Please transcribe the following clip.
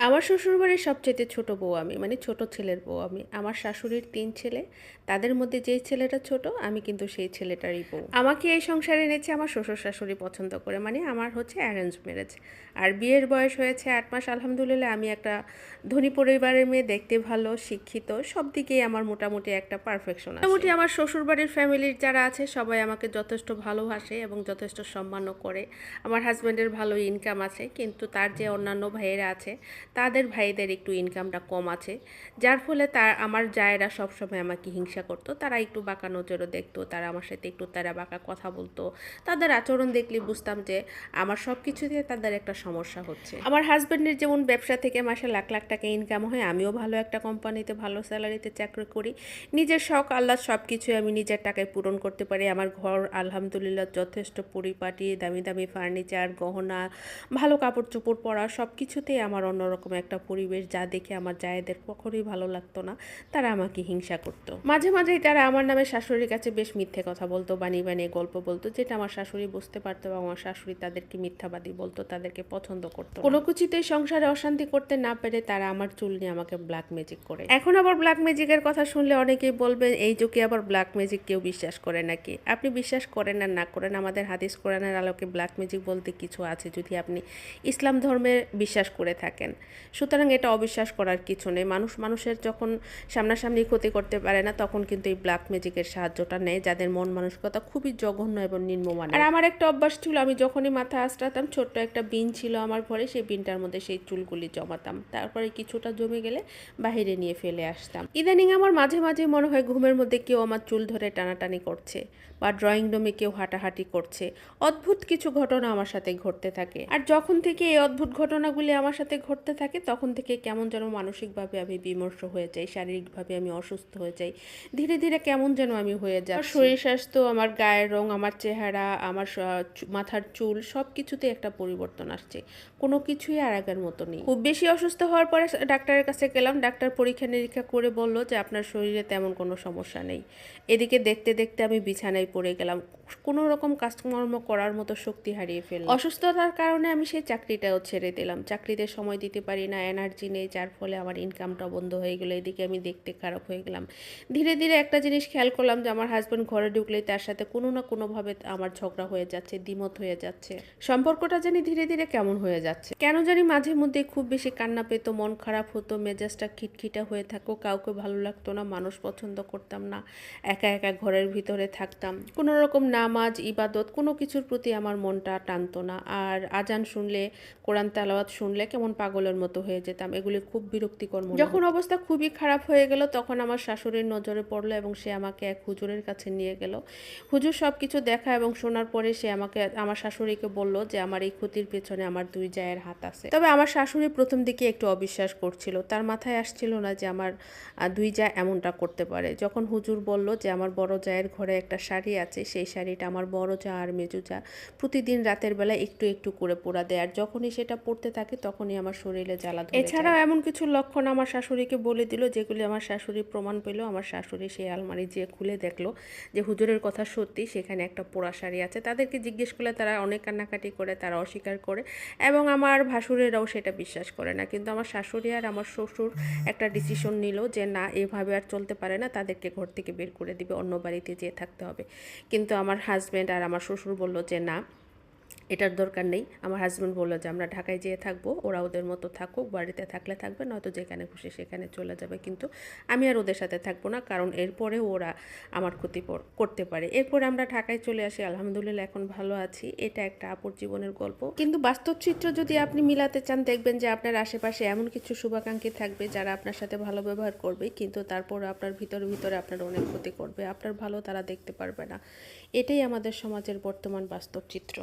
আমার শ্বশুরবাড়ির সবচেয়ে ছোট বউ আমি মানে ছোট ছেলের বউ আমি। আমার শাশুড়ির তিন ছেলে, তাদের মধ্যে যেই ছেলেটা ছোট, আমি কিন্তু সেই ছেলেটারই বউ। আমাকে এই সংসারে এনেছে আমার শ্বশুর শাশুড়ি পছন্দ করে মানে আমার হচ্ছে অ্যারেঞ্জ ম্যারেজ আর বিয়ের বয়স হয়েছে আট মাস, আলহামদুলিল্লাহ আমি একটা ধনী পরিবারের মেয়ে, দেখতে ভালো, শিক্ষিত, সব দিকেই আমার মোটামুটি একটা পারফেকশন মোটামুটি আমার শ্বশুরবাড়ির ফ্যামিলির যারা আছে, সবাই আমাকে যথেষ্ট ভালোবাসে এবং যথেষ্ট সম্মানও করে। আমার হাজব্যান্ডের ভালো ইনকাম আছে, কিন্তু তার যে অন্যান্য ভাইয়েরা আছে তাদের ভাইদের একটু ইনকামটা কম আছে। যার ফলে তার, আমার জায়েরা সবসময় আমাকে হিংসা করতো। তারা একটু বাঁকা নজরও দেখতো, তারা আমার সাথে একটু তারা বাঁকা কথা বলতো। তাদের আচরণ দেখলে বুঝতাম যে, আমার সব কিছুতে তাদের একটা সমস্যা হচ্ছে। আমার হাজব্যান্ডের যেমন ব্যবসা থেকে মাসে লাখ লাখ টাকা ইনকাম হয়, আমিও ভালো একটা কোম্পানিতে ভালো স্যালারিতে চাকরি করি। নিজের শখ আল্লাহ সব কিছুই আমি নিজের টাকায় পূরণ করতে পারি। আমার ঘর, আলহামদুলিল্লাহ, যথেষ্ট পরিপাটি, দামি দামি ফার্নিচার গহনা, ভালো কাপড় চোপড় পরা সব কিছুতেই আমার অন্যরকম একটা পরিবেশ যা দেখে আমার জায়েদের কখনোই ভালো লাগতো না। তারা আমাকে হিংসা করতো। মাঝে মাঝেই তারা আমার নামে শাশুড়ির কাছে বেশ মিথ্যে কথা বলতো বানিয়ে বানিয়ে গল্প বলতো, যেটা আমার শাশুড়ি বুঝতে পারতো এবং আমার শাশুড়ি তাদেরকে মিথ্যাবাদী বলতো, তাদেরকে পছন্দ করতো। কোনো কিছুতেই সংসারে অশান্তি করতে না পেরে তারা আমার চুল নিয়ে আমাকে ব্ল্যাক ম্যাজিক করে। এখন আবার ব্ল্যাক ম্যাজিকের কথা শুনলে অনেকেই বলবেন এই যুগে আবার ব্ল্যাক ম্যাজিক কেউ বিশ্বাস করে নাকি? আপনি বিশ্বাস করেন আর না করেন, আমাদের হাদিস কোরআনের আলোকে ব্ল্যাক ম্যাজিক বলতে কিছু আছে যদি আপনি ইসলাম ধর্মে বিশ্বাস করে থাকেন। সুতরাং এটা অবিশ্বাস করার কিছু নেই। মানুষ, মানুষের যখন সামনাসামনি ক্ষতি করতে পারে না, তখন কিন্তু এই ব্ল্যাক ম্যাজিকের সাহায্যটা নেয়, যাদের মন মানসিকতা খুবই জঘন্য এবং নিম্নমান আর আমার একটা অভ্যাস ছিল, আমি যখনই মাথা আঁচড়াতাম, ছোট্ট একটা বিন ছিল আমার ঘরে, সেই বিনটার মধ্যে সেই চুলগুলি জমাতাম। তারপরে কিছুটা জমে গেলে বাইরে নিয়ে ফেলে আসতাম। ইদানিং আমার মাঝে মাঝে মনে হয় ঘুমের মধ্যে কেউ আমার চুল ধরে টানাটানি করছে বা ড্রয়িং রুমে কেউ হাঁটাহাঁটি করছে। অদ্ভুত কিছু ঘটনা আমার সাথে ঘটতে থাকে। আর যখন থেকে এই অদ্ভুত ঘটনাগুলি আমার সাথে ঘটতে থাকে, তখন থেকে কেমন যেন মানসিকভাবে আমি বিমর্ষ হয়ে যাই, শারীরিকভাবে আমি অসুস্থ হয়ে যাই। ধীরে ধীরে কেমন যেন আমি হয়ে যাই শরীর স্বাস্থ্য, আমার গায়ের রং, আমার চেহারা, আমার মাথার চুল সব কিছুতে একটা পরিবর্তন আসছে। কোনো কিছুই আর আগের মতো নেই। খুব বেশি অসুস্থ হওয়ার পরে ডাক্তারের কাছে গেলাম, ডাক্তার পরীক্ষা নিরীক্ষা করে বলল যে, আপনার শরীরে তেমন কোনো সমস্যা নেই। এদিকে দেখতে দেখতে আমি বিছানায় পড়ে গেলাম। কোনো রকম কাজকর্ম করার মতো শক্তি হারিয়ে ফেললাম অসুস্থতার কারণে আমি সেই চাকরিটাও ছেড়ে দিলাম। চাকরিতে সময় দিতে পারি না এনার্জি নেই, যার ফলে আমার ইনকামটা বন্ধ হয়ে গেলো। এদিকে আমি দেখতে খারাপ হয়ে গেলাম। ধীরে ধীরে একটা জিনিস খেয়াল করলাম যে, আমার হাজব্যান্ড ঘরে ঢুকলেই তার সাথে কোনো না কোনোভাবে আমার ঝগড়া হয়ে যাচ্ছে, দ্বিমত হয়ে যাচ্ছে। সম্পর্কটা জানি ধীরে ধীরে কেমন হয়ে যাচ্ছে। কেন জানি মাঝে মধ্যে খুব বেশি কান্না পেতো, মন খারাপ হতো, মেজাজটা খিটখিটা হয়ে থাকো কাউকে ভালো লাগতো না, মানুষ পছন্দ করতাম না, একা একা ঘরের ভিতরে থাকতাম। কোনো রকম নামাজ ইবাদত কোনো কিছুর প্রতি আমার মনটা টানতো না। আর আজান শুনলে কোরআন তালাওয়াত শুনলে কেমন পাগলের মতো হয়ে যেতাম। এগুলি খুব বিরক্তিকর যখন অবস্থা খুবই খারাপ হয়ে গেল তখন আমার শাশুড়ির নজরে পড়ল এবং সে আমাকে এক হুজুরের কাছে নিয়ে গেল। হুজুর সব কিছু দেখা এবং শোনার পরে সে আমাকে আমার শাশুড়িকে বলল যে আমার এই ক্ষতির পেছনে আমার দুই জায়ের হাত আছে। তবে আমার শাশুড়ি প্রথম দিকে একটু অবিশ্বাস করছিল। তার মাথায় আসছিল না যে আমার দুই যা এমনটা করতে পারে। যখন হুজুর বলল যে আমার বড় জায়ের ঘরে একটা শাড়ি আছে সেই শাড়িটা আমার বড় চা আর মেজু চা। প্রতিদিন রাতের বেলা একটু একটু করে পোড়া দেয় আর যখনই সেটা পড়তে থাকে তখনই আমার শরীরে জ্বালা এছাড়াও এমন কিছু লক্ষণ আমার শাশুড়িকে বলে দিল যেগুলি আমার শাশুড়ি প্রমাণ পেল। আমার শাশুড়ি সেই আলমারি যেয়ে খুলে দেখল যে হুজুরের কথা সত্যি সেখানে একটা পোড়া শাড়ি আছে। তাদেরকে জিজ্ঞেস করলে তারা অনেক কান্নাকাটি করে তারা অস্বীকার করে এবং আমার ভাসুরেরাও সেটা বিশ্বাস করে না। কিন্তু আমার শাশুড়ি আর আমার শ্বশুর একটা ডিসিশন নিল যে না এভাবে আর চলতে পারে না তাদেরকে ঘর থেকে বের করে দিবে অন্য বাড়িতে যেয়ে থাকতে হবে। কিন্তু আমার হাজব্যান্ড আর আমার শ্বশুর বলল যে না। এটার দরকার নেই। আমার হাজব্যান্ড বলল যে, আমরা ঢাকায় যেয়ে থাকব, ওরা ওদের মতো থাকুক, বাড়িতে থাকলে থাকবে, নয়তো যেখানে খুশি সেখানে চলে যাবে। কিন্তু আমি আর ওদের সাথে থাকব না, কারণ এরপরে ওরা আমার ক্ষতি করতে পারে। এরপরে আমরা ঢাকায় চলে আসি, আলহামদুলিল্লাহ এখন ভালো আছি। এটা একটা আপুর জীবনের গল্প। কিন্তু বাস্তব চিত্র যদি আপনি মিলাতে চান, দেখবেন যে আপনার আশেপাশে এমন কিছু শুভাকাঙ্ক্ষী থাকবে যারা আপনার সাথে ভালো ব্যবহার করবে, কিন্তু তারপর আপনার ভিতরে ভিতরে আপনার অনেক ক্ষতি করবে। আপনার ভালো তারা দেখতে পারবে না। এটাই আমাদের সমাজের বর্তমান বাস্তব চিত্র।